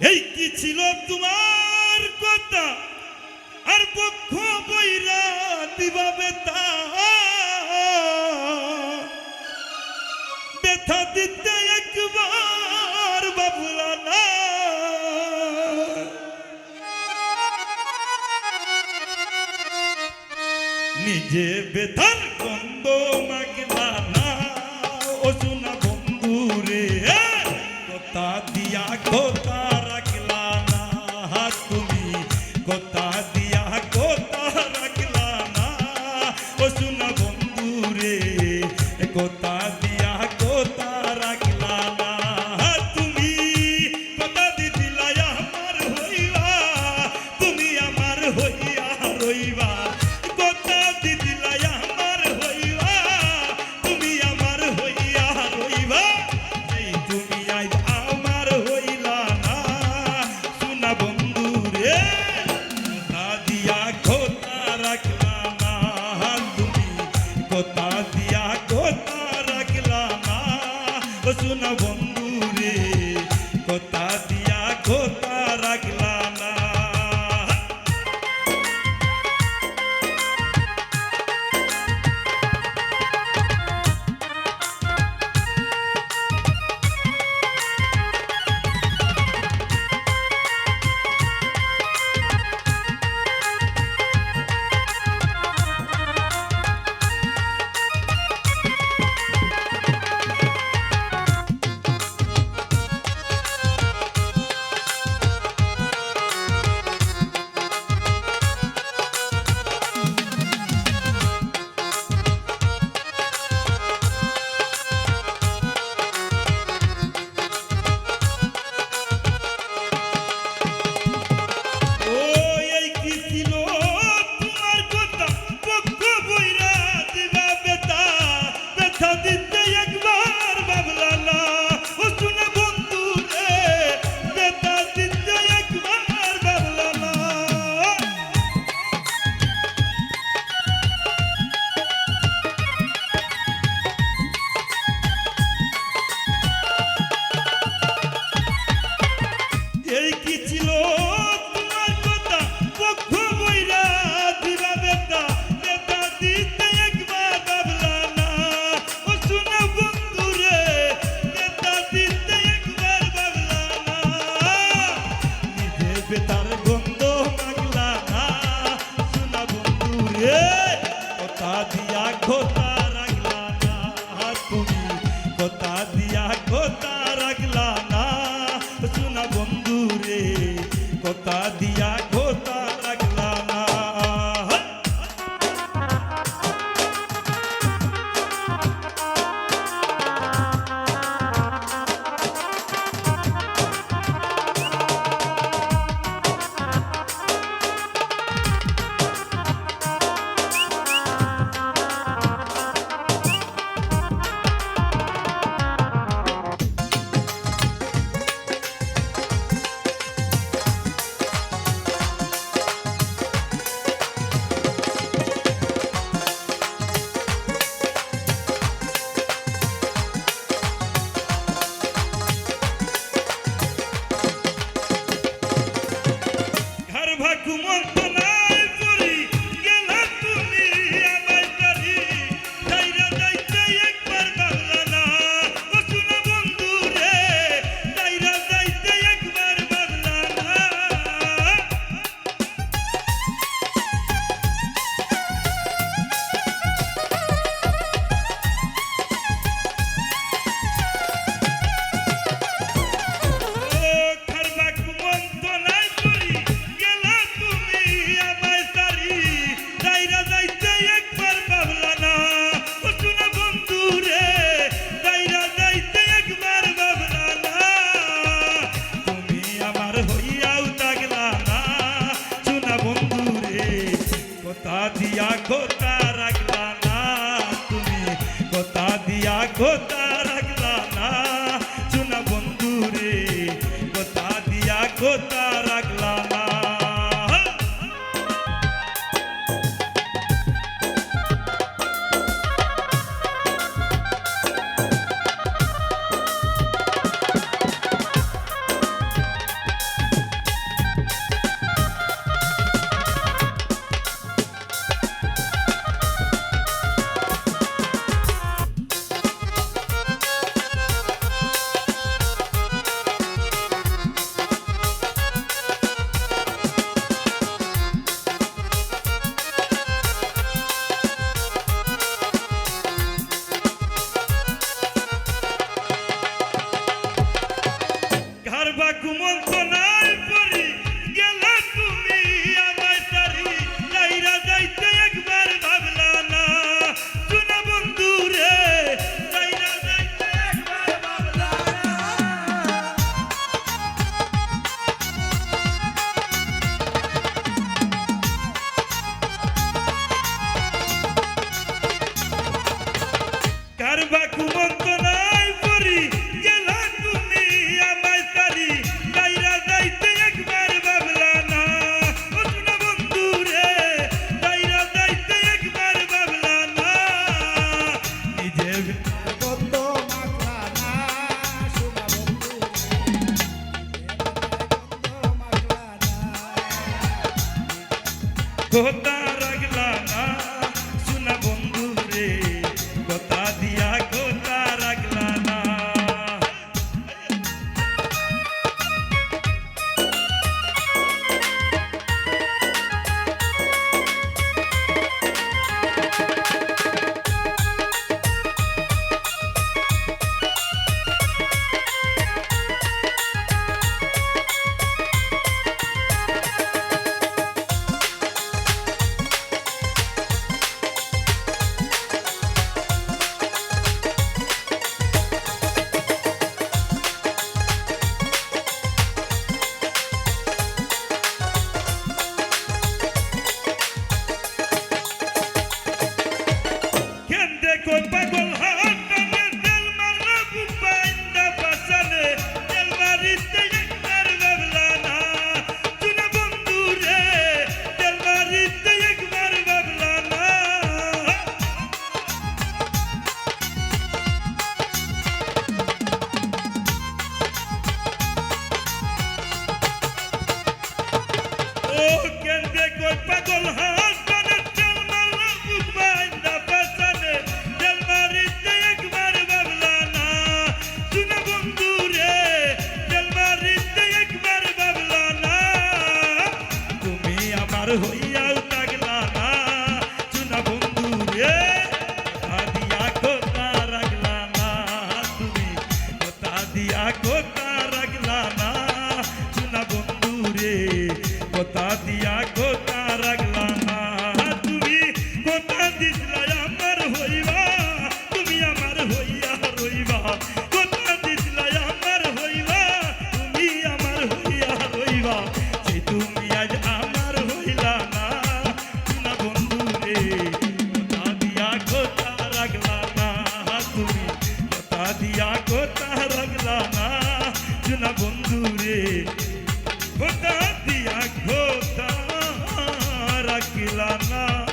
এই কি ছিল তোমার কথা? আর পক্ষ বৈরা দিবা বেতা ব্যথা দিতে একবার বাবুলা না। নিজে বেতার গন্ধ কোথায় Kadın তা দিয়ে তা দিয়া না বন্ধু রে দিয়া কথা রাখিলা না।